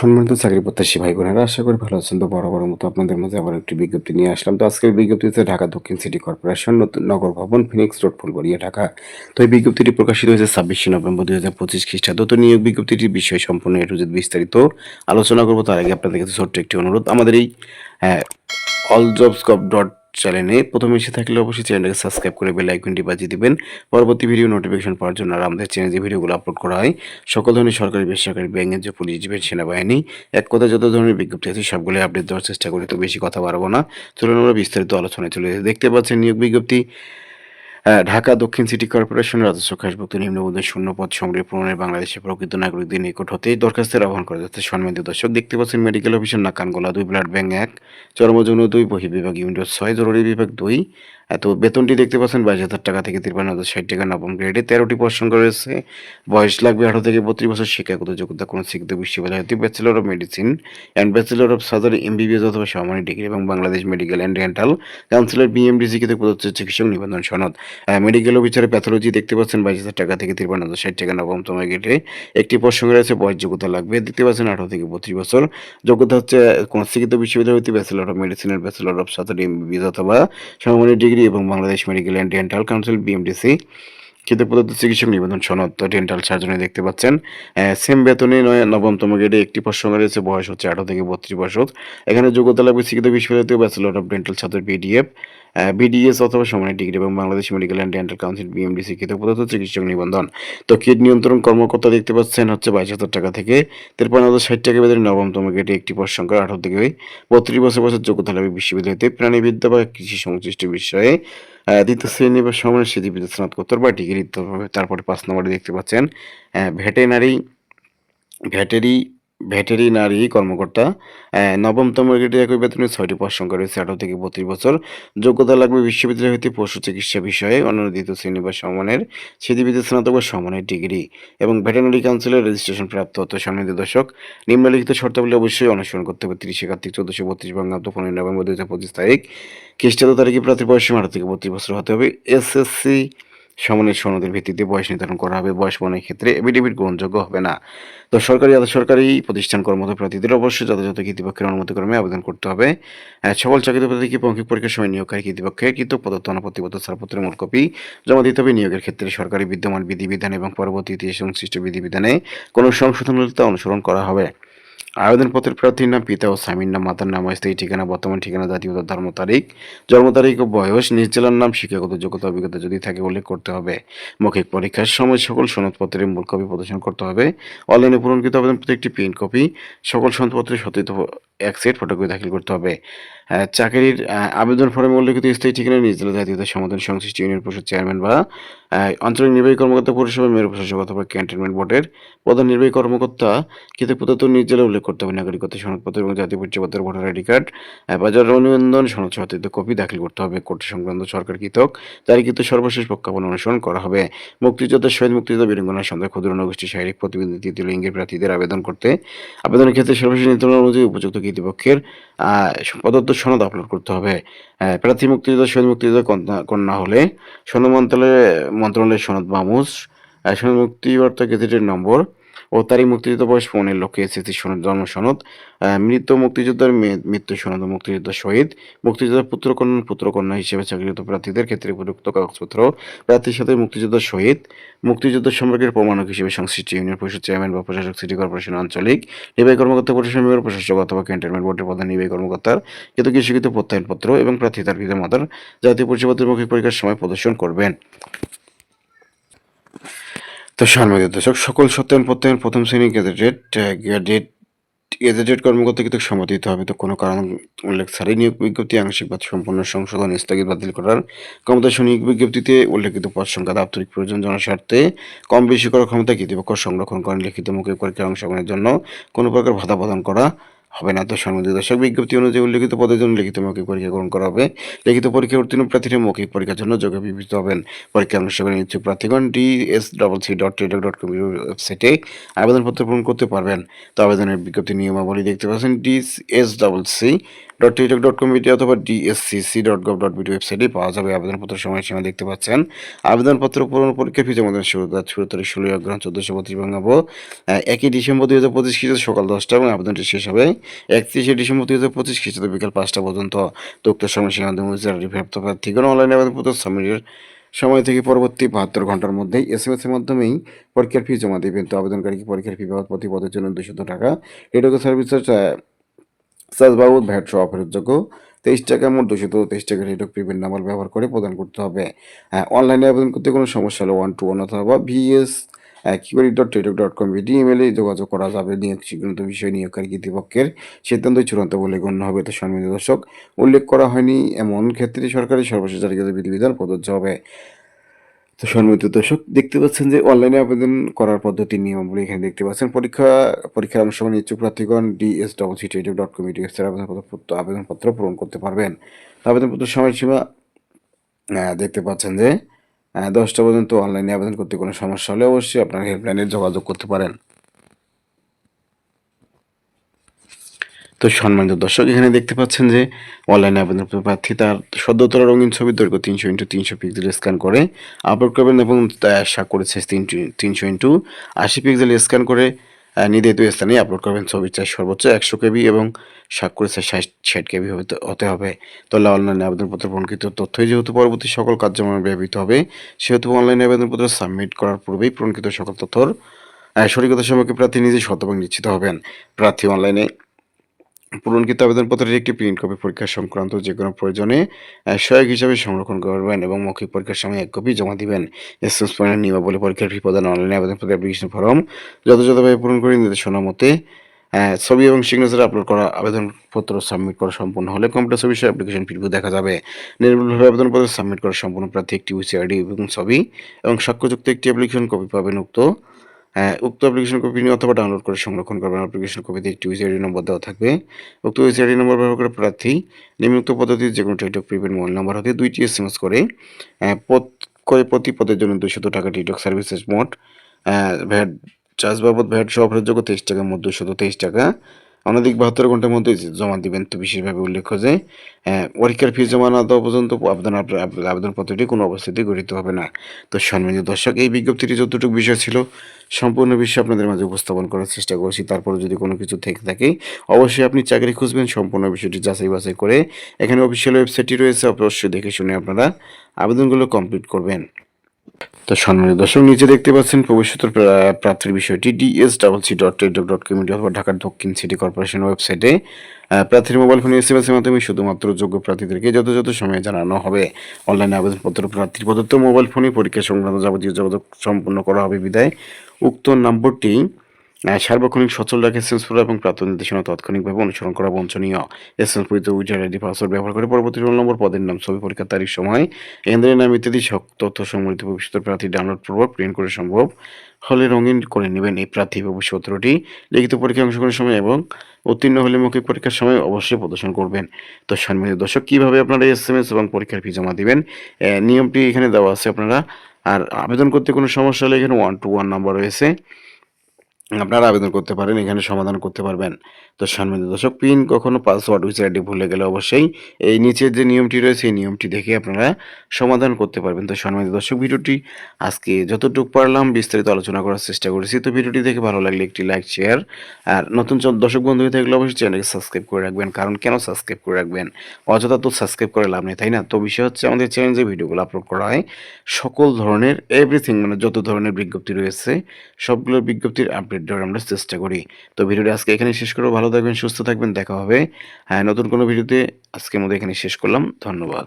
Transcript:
সম্মানিত চাকরি প্রত্যাশী ভাই বোনেরা আশা করি ভালো আছেন। তো বরাবর মতো আপনাদের মাঝে আবার একটি বিজ্ঞপ্তি নিয়ে আসলাম। তো আজকের বিজ্ঞপ্তিতে ঢাকা দক্ষিণ সিটি কর্পোরেশন নতুন নগর ভবন ফিনিক্স রোড ফুলবাড়িয়া, ঢাকা। তো এই বিজ্ঞপ্তিটি প্রকাশিত হয়েছে ছাব্বিশে নভেম্বর দুই হাজার পঁচিশ খ্রিস্টাব্দ। তো নিয়োগ বিজ্ঞপ্তিটির বিষয় সম্পূর্ণ এটু যদি বিস্তারিত আলোচনা করব। তার আগে আপনাদের কাছে ছোট্ট একটি অনুরোধ। আমাদের এই অল জবস গভ ডট চ্যানেলে প্রথমে এসে থাকলে অবশ্যই চ্যানেলটাকে সাবস্ক্রাইব করে বেল আইকনটি বাজিয়ে দিবেন। পরবর্তী ভিডিও নোটিফিকেশন পাওয়ার জন্য আর আমাদের চ্যানেলে যে ভিডিওগুলো আপলোড করা হয়, সকল ধরনের সরকারি, বেসরকারি ব্যাংকের যে পুলিশ জীবের সেনাবাহিনী, এক কথা যত ধরনের বিজ্ঞপ্তি আছে সবগুলো আপডেট দেওয়ার চেষ্টা করি, তো বেশি কথা বাড়বো না। চলুন আমরা বিস্তারিত আলোচনায় চলে। দেখতে পাচ্ছেন নিয়োগ বিজ্ঞপ্তি। ঢাকা দক্ষিণ সিটি কর্পোরেশন রাজস্ব খাসভুক্ত নিম্নবন্ধের শূন্য পদ সংগ্রহ পূরণের বাংলাদেশের প্রকৃত নাগরিকদের নিকট হতেই দরখাস্তের আহ্বান করা যাচ্ছে। সম্মানিত দর্শক, দেখতে পাচ্ছেন মেডিকেল অফিসার নাকানগোলা দুই ব্লাড ব্যাংক এক চর্মযৌন দুই বহির্বিভাগ বিভাগ ইউনিট ছয়, জরুরি বিভাগ দুই এত বেতনটি দেখতে পাচ্ছেন বাইশ হাজার টাকা থেকে তিরপান্ন হাজার ষাট টাকা নবম গ্রেডে তেরোটি পদ রয়েছে। বয়স লাগবে আঠারো থেকে বত্রিশ বছর। শিক্ষাগত যোগ্যতা কোনো শিক্ষিত বিশ্ববিদ্যালয় হতে bachelor of medicine and bachelor of surgery MBBS অথবা সমানি ডিগ্রি এবং Bangladesh medical and dental councillor BMDC কে প্রদত্ত চিকিৎসক নিবন্ধন সনদ। মেডিকেল অফিসারে প্যাথোলজি দেখতে পাচ্ছেন বাইশ হাজার টাকা থেকে তিরপান্ন হাজার ষাট টাকা নবমতম গেটে একটি প্রসঙ্গে রয়েছে, বয়স যোগ্যতা লাগবে দেখতে পাচ্ছেন আঠারো থেকে বত্রিশ বছর। যোগ্যতা হচ্ছে কোন শিক্ষিত বিশ্ববিদ্যালয় হতে ব্যাচেলর অফ মেডিসিনের ব্যাচেলর অফ সার্জারি এমবিবিএস অথবা সমমানের ডিগ্রি এবং Bangladesh medical and dental council BMDC কিন্তু প্রদত্ত চিকিৎসক নিবন্ধন সনদ ডেন্টাল সার্জনে দেখতে পাচ্ছেন। সেম বেতনে নয়, নবমতম গ্রেডে একটি প্রসঙ্গ রয়েছে, বয়স হচ্ছে আঠারো থেকে বত্রিশ বছর। এখানে যোগ্যতা লাগবে শিক্ষিত বিশ্ববিদ্যালয় ব্যাচেলর অফ ডেন্টাল ছাত্র বিডিএফ বিডিএস অথবা সমানের ডিগ্রি এবং Bangladesh medical and dental council BMDC কৃত প্রদত্ত চিকিৎসক নিবন্ধন। তো কিট নিয়ন্ত্রণ কর্মকর্তা দেখতে পাচ্ছেন হচ্ছে বাইশ হাজার টাকা থেকে তিরপান্ন হাজার ষাট টাকা বেতনে নবমতম গেটে একটি সংখ্যা আঠারো থেকে বত্রিশ বছর বছর যোগ্যতা লাগবে বিশ্ববিদ্যালয়তে প্রাণীবিদ্যা বা কৃষি সংশ্লিষ্ট বিষয়ে দ্বিতীয় শ্রেণি বা সমান স্মৃতিবিদ্যা স্নাতকোত্তর বা ডিগ্রি তারপরে পাঁচ নম্বরে দেখতে পাচ্ছেন ভেটেনারি ভ্যাটেরি ভেটেরিনারি কর্মকর্তা নবমতম গ্রেডে একই বেতনে ছয়টি পদ সংখ্যা রয়েছে, আঠারো থেকে বত্রিশ বছর। যোগ্যতা লাগবে বিশ্ববিদ্যালয় হতে পশু চিকিৎসা বিষয়ে দ্বিতীয় শ্রেণি বা সমানের স্মৃতিবিদ্যা স্নাতক বা সমানের ডিগ্রি এবং ভেটেরিনারি কাউন্সিলের রেজিস্ট্রেশন প্রাপ্ত হতো সম্মানিত দর্শক, নিম্নলিখিত শর্তাবলী অবশ্যই অনুসরণ করতে হবে তিরিশে কার্তিক চোদ্দশো, বত্রিশ, বঙ্গাব্দ, পনেরোই নভেম্বর দু হাজার পঁচিশ তারিখ। খ্রিস্টাব্দ তারিখে প্রার্থীর বয়স আঠারো থেকে বত্রিশ বছর হতে হবে। এসএসসি সমানের সনদের ভিত্তিতে বয়স নির্ধারণ করা হবে। বয়স মনের ক্ষেত্রে এফিডেভিট গ্রহণযোগ্য হবে না। তো সরকারি আধা সরকারি প্রতিষ্ঠান কর্মরত প্রার্থীদের অবশ্যই যথাযথ কর্তৃপক্ষের অনুমতিক্রমে আবেদন করতে হবে। সকল চাকরি প্রার্থীকে মৌখিক পরীক্ষার সময় নিয়োগকারী কর্তৃপক্ষের কৃত প্রদত্ত অনাপত্তিগত ছাড়পত্রের মূল কপি জমা দিতে হবে? নিয়োগের ক্ষেত্রে সরকারি বিদ্যমান বিধিবিধান এবং পরবর্তী ইতিহাস সংশ্লিষ্ট বিধিবিধানে কোনো সংশোধন হলে তা অনুসরণ করা হবে। আবেদনপত্রের প্রার্থীর নাম, পিতা ও স্বামীর নাম, মাতার নাম, স্থায়ী ঠিকানা, বর্তমান ঠিকানা জাতীয়তা ধর্ম তারিখ, জন্ম তারিখ ও বয়স নিজ জেলার নাম, শিক্ষাগত যোগ্যতা, অভিজ্ঞতা যদি থাকে উল্লেখ করতে হবে। মৌখিক পরীক্ষার সময় সকল সনদপত্রের মূল কপি প্রদর্শন করতে হবে। অনলাইনে পূরণকৃত আবেদনপত্রে একটি প্রিন্ট কপি, সকল সনদপত্রের সত্যায়িত এক সেট ফটোকপি দাখিল করতে হবে। চাকরির আবেদন ফর্মে উল্লেখিত স্থায়ী ঠিকানা নিজ জেলা জাতীয়তা, সমাধান, সংশ্লিষ্ট ইউনিয়ন পরিষদ চেয়ারম্যান বা আঞ্চলিক নির্বাহী কর্মকর্তা পরিষেবা মেয়র, প্রশাসক অথবা ক্যান্টনমেন্ট বোর্ডের প্রধান নির্বাহী কর্মকর্তা প্রদত্ত নিজ জেলা উল্লেখ করতে হবে নাগরিকত্ব সনদপত্র এবং জাতীয় পরিচয়পত্রের ভোটার আইডি কার্ড বাজার অনিবন্ধন সনদ সত্যায়িত কপি দাখিল করতে হবে কোর্ট সংক্রান্ত সরকার কৃতক জারিকৃত সর্বশেষ প্রজ্ঞাপন অনুসরণ করা হবে। মুক্তিযোদ্ধা শহীদ মুক্তিযোদ্ধা বীরঙ্গনা সন্ধ্যা ক্ষুদ্র নগোষ্ঠী শারীরিক প্রতিনিধি তৃতীয় লিঙ্গের প্রার্থীদের আবেদন করতে। আবেদনের ক্ষেত্রে সর্বশেষ নির্ধারণ অনুযায়ী উপযুক্ত কর্তৃপক্ষের আহ, প্রদত্ত সনদ আপলোড করতে হবে। প্রার্থী মুক্তিযোদ্ধা শহীদ মুক্তিযোদ্ধা কন্যা- হলে সনদ মন্ত্রণালয়ে মন্ত্রণালয়ের সনদ মামুস সনদ মুক্তিবার্তা গেজেটের নম্বর ও তারই মুক্তিযুদ্ধ বয়স পৌনের লক্ষ্যে এসএসসি সনদ, জন্ম সনদ মৃত মুক্তিযোদ্ধার মৃত্যু সনদ মুক্তিযোদ্ধা শহীদ মুক্তিযোদ্ধার পুত্রকন্যা পুত্রকন্যা হিসেবে চাকরিরত প্রার্থীদের ক্ষেত্রে উপযুক্ত কাগজপত্র, প্রার্থীর সাথে মুক্তিযোদ্ধা শহীদ মুক্তিযুদ্ধ সম্পর্কের প্রমাণক হিসেবে সংশ্লিষ্ট ইউনিয়ন পরিষদ চেয়ারম্যান বা প্রশাসক, সিটি কর্পোরেশন, আঞ্চলিক নির্বাহী কর্মকর্তা পরিষদ মেয়র প্রশাসক অথবা ক্যান্টনমেন্ট বোর্ডের প্রধান নির্বাহী কর্মকর্তার কিন্তু কৃষিকৃত প্রত্যয়নপত্র এবং প্রার্থী তার পিতা মাতার জাতীয় পরিচয়পত্রের মৌখিক পরীক্ষার সময় প্রদর্শন করবেন। তো সম্মানিত দর্শক, সকল সত্যায়ন প্রত্যয়ন প্রথম শ্রেণি গেজেটেড গেজেট গেজেটেড কর্মকর্তা কিন্তু সম্মতি দিতে হবে। তো কোনো কারণ উল্লেখ ছাড়াই নিয়োগ বিজ্ঞপ্তি, আংশিক বা সম্পূর্ণ সংশোধন, স্থগিত বাতিল করার ক্ষমতা নিয়োগ বিজ্ঞপ্তিতে উল্লেখিত পদ সংখ্যা, দাপ্তরিক প্রয়োজন জনস্বার্থে কম বেশি করার ক্ষমতা কর্তৃপক্ষ সংরক্ষণ করেন, লিখিত মুখে পরীক্ষার অংশগ্রহণের জন্য কোনো প্রকার ভাতা প্রদান করা হবে না তো সম্বন্ধিত দর্শক, বিজ্ঞপ্তি অনুযায়ী উল্লেখিত পদের জন্য লিখিত মৌখিক পরীক্ষা গ্রহণ করা হবে। লিখিত পরীক্ষা উত্তীর্ণ প্রার্থীরা মৌখিক পরীক্ষার জন্য যোগ্য বিবেচিত হবেন। পরীক্ষা অনুষ্ঠিত ইচ্ছুক প্রার্থীগণ D S double C dot Teletalk dot com ওয়েবসাইটে আবেদনপত্র পূরণ করতে পারবেন। তো আবেদনের বিজ্ঞপ্তি নিয়মাবলী দেখতে পাচ্ছেন D S double C dot Teletalk dot com অথবা DSCC dot gov dot BD ওয়েবসাইটে পাওয়া যাবে আবেদনপত্র সময়সীমা দেখতে পাচ্ছেন। আবেদনপত্র পূরণ পরীক্ষার ফি জমা দেওয়ার শুরু শুরু তারিখ ষোলোই অগ্রহণ চোদ্দোশো বত্রিশ বঙ্গাব্দ একই ডিসেম্বর দুই হাজার পঁচিশ সকাল দশটা এবং আবেদনটি শেষ হবে একত্রিশে ডিসেম্বর দুই হাজার পঁচিশ খ্রিস্টাব্দ বিকাল পাঁচটা পর্যন্ত। উক্ত সময়সীমা অনুযায়ী প্রাপ্ত প্রার্থীগণ অনলাইনে আবেদনপত্র সাবমিটের সময় থেকে পরবর্তী বাহাত্তর ঘণ্টার মধ্যেই এস এম এস এর মাধ্যমেই পরীক্ষার ফি জমা দেবেন। তো আবেদনকারীকে পরীক্ষার ফি বাবদ প্রতি পদের জন্য দুশত টাকা? এটুকু সার্ভিসের চার্জ বাবদ ভ্যাট সহ ফেরতযোগ্য তেইশ টাকা মোট দুশত তেইশ টাকা রেটক প্রিপেড নাম্বার ব্যবহার করে প্রদান করতে হবে। হ্যাঁ অনলাইনে আবেদন করতে কোনো সমস্যা হলে ওয়ান টু ওয়ান অথবা VS query dot Teletalk dot com BD ইমেলে যোগাযোগ করা যাবে। নিয়োগ স্বীকৃত বিষয় নিয়োগকারী কর্তৃপক্ষের সিদ্ধান্তই চূড়ান্ত বলে গণ্য হবে তো সম্মানিত দর্শক। উল্লেখ করা হয়নি এমন ক্ষেত্রে সরকারি সর্বশেষ জারিগত বিধিবিধান প্রযোজ্য হবে তো সম্মানিত দর্শক, দেখতে পাচ্ছেন যে অনলাইনে আবেদন করার পদ্ধতি নিয়মগুলি এখানে দেখতে পাচ্ছেন। পরীক্ষা, পরীক্ষার অংশগ্রহণ ইচ্ছুক প্রার্থীগণ ডিএস ডবল সি টেটিভ ডট কম ওয়েবসাইট আবেদনপত্র আবেদনপত্র পূরণ করতে পারবেন। আবেদনপত্র সময়সীমা দেখতে পাচ্ছেন যে দশটা পর্যন্ত অনলাইনে আবেদন করতে কোনো সমস্যা হলে অবশ্যই আপনার হেল্পলাইনে যোগাযোগ করতে পারেন। তো সম্মানিত দর্শক, এখানে দেখতে পাচ্ছেন যে অনলাইনে আবেদন প্রার্থী তার সদ্য তোলা রঙিন ছবির দৈর্ঘ্য তিনশো ইন্টু তিনশো পিক্সেল স্ক্যান করে আপলোড করবেন এবং আশা করেছে তিনশো ইন্টু আশি পিক্সেল স্ক্যান করে নির্ধারিত স্থানে আপলোড করবেন ছবির চাই সর্বোচ্চ একশো কেবি এবং স্বাক্ষর করে ষাট ষাট কেবি হতে হবে। তো অনলাইনে আবেদনপত্র প্রণকৃত তথ্যই যেহেতু পরবর্তী সকল কার্যক্রমে ব্যবহৃত হবে, সেহেতু অনলাইনে আবেদনপত্র সাবমিট করার পূর্বেই প্রণকৃত সকল তথ্য সঠিকতা সম্পর্কে প্রার্থী নিজে শতভাগ নিশ্চিত হবেন। প্রার্থী অনলাইনে পূরণকৃত আবেদনপত্রের একটি প্রিন্ট কপি পরীক্ষা সংক্রান্ত যে কোনো প্রয়োজনে সহায়ক হিসাবে সংরক্ষণ করবেন এবং মৌখিক পরীক্ষার সময় এক কপি জমা দিবেন। এসএস পয়েন্টের নিয়মাবলী পরীক্ষার ফি প্রদান অনলাইনে আবেদনপত্র অ্যাপ্লিকেশন ফর্ম যথাযথভাবে পূরণ করে নির্দেশনা মতে ছবি এবং সিগনেচার আপলোড করা আবেদনপত্র সাবমিট করা সম্পূর্ণ হলে কম্পিউটার সার্ভিসের অ্যাপ্লিকেশন ফিডব্যাক দেখা যাবে। নির্ভুলভাবে আবেদনপত্র সাবমিট করা সম্পূর্ণ প্রার্থী একটি ইউসিআইডি এবং ছবি এবং সাক্ষ্যযুক্ত একটি অ্যাপ্লিকেশন কপি পাবেন উক্ত উক্ত অ্যাপ্লিকেশন কপি নিয়ে অথবা ডাউনলোড করে সংরক্ষণ করবেন। অ্যাপ্লিকেশন কপিতে একটি ইউসিআইডি নম্বর দেওয়া থাকবে। উক্ত ইউসিআইডি নম্বর ব্যবহার করে প্রার্থী নিম্নোক্ত পদ্ধতির যে কোনো টিকটক প্রিপেড মোবাইল নম্বর হতে দুইটি এস এম এস করে পদ- করে প্রতি পদের জন্য দুশত টাকা টিকটক সার্ভিসেস মোট ভ্যাট চার্জ বাবদ ভ্যাট সহ ফেরতযোগ্য তেইশ টাকা মোট দুশত তেইশ টাকা। অনধিক বাহাত্তর ঘণ্টার মধ্যে জমা দিবেন। তো বিশেষভাবে উল্লেখ্য যে পরীক্ষার ফি জমা না দেওয়া পর্যন্ত আবেদন আবেদনপত্রটি কোনো অবস্থাতেই গঠিত হবে না। তো সম্মানিত দর্শক, এই বিজ্ঞপ্তিটি যতটুকু বিষয় ছিল, সম্পূর্ণ বিষয় আপনাদের মাঝে উপস্থাপন করার চেষ্টা করছি। তারপরে যদি কোনো কিছু থেকে থাকে, অবশ্যই আপনি চাকরি খুঁজবেন, সম্পূর্ণ বিষয়টি যাচাই বাছাই করে এখানে অফিসিয়াল ওয়েবসাইটটি রয়েছে, অবশ্যই দেখে শুনে আপনারা আবেদনগুলো কমপ্লিট করবেন। তো সম্মানিত দর্শক, নিচে দেখতে পাচ্ছেন ভবিষ্যতের প্রাপ্তির বিষয়টি DS double C dot dot community অথবা ঢাকার দক্ষিণ সিটি কর্পোরেশন ওয়েবসাইটে প্রার্থীর মোবাইল ফোন এসএমএস এর মাধ্যমে শুধুমাত্র যোগ্য প্রার্থীদেরকে যথাযথ সময়ে জানানো হবে। অনলাইনে আবেদনপত্র প্রার্থীর প্রদত্ত মোবাইল ফোনে পরীক্ষা সংক্রান্ত যাবতীয় যোগাযোগ সম্পন্ন করা হবে। বিদায়। উক্ত নম্বরটি সার্বক্ষণিক সচল রাখে পড়া এবং প্রাপ্ত নির্দেশনা তাৎক্ষণিকভাবে অনুসরণ করা বঞ্চনীয়। এসএমএস পরিচিত উইটার আইডি পাসওয়ার্ড ব্যবহার করে পরবর্তী রোল নম্বর, পদের নাম, ছবি পরীক্ষার তারিখ, সময় কেন্দ্রের নাম ইত্যাদি তথ্য সংবলিত ভবিষ্যতের প্রার্থী ডাউনলোড পূর্বক প্রিন্ট করে সম্ভব হলে রঙিন করে নেবেন এই প্রার্থী ভবিষ্যৎটি লিখিত পরীক্ষায় অংশগ্রহণের সময় এবং উত্তীর্ণ হলে মৌখিক পরীক্ষার সময় অবশ্যই প্রদর্শন করবেন। তো সম্মানিত দর্শক, কীভাবে আপনারা এস এম এস এবং পরীক্ষার ফি জমা দিবেন? নিয়মটি এখানে দেওয়া আছে আপনারা। আর আবেদন করতে কোনো সমস্যা হলে এখানে ওয়ান টু ওয়ান নাম্বার রয়েছে। আপনারা আবেদন করতে পারেন, এখানে সমাধান করতে পারবেন। তো সম্মানিত দর্শক, পিন কখনো পাসওয়ার্ড উইসাইডে ভুলে গেলে অবশ্যই এই নিচের যে নিয়মটি রয়েছে, এই নিয়মটি দেখে আপনারা সমাধান করতে পারবেন। তো সম্মানিত দর্শক, ভিডিওটি আজকে যতটুকু পারলাম বিস্তারিত আলোচনা করার চেষ্টা করেছি। তো ভিডিওটি দেখে ভালো লাগলে একটি লাইক শেয়ার আর নতুন দর্শক বন্ধু হয়ে থাকলে অবশ্যই চ্যানেলকে সাবস্ক্রাইব করে রাখবেন। কারণ কেন সাবস্ক্রাইব করে রাখবেন? অযথা তো সাবস্ক্রাইব করে লাভ নেই, তাই না? তো বিষয় হচ্ছে আমাদের চ্যানেলে যে ভিডিওগুলো আপলোড করা হয়, সকল ধরনের এভরিথিং মানে যত ধরনের বিজ্ঞপ্তি রয়েছে সবগুলো বিজ্ঞপ্তির দেওয়ার আমরা চেষ্টা করি। তো ভিডিওটা আজকে এখানে শেষ করব। ভালো থাকবেন, সুস্থ থাকবেন, দেখা হবে। হ্যাঁ নতুন কোনো ভিডিওতে আজকের মধ্যে এখানে শেষ করলাম। ধন্যবাদ।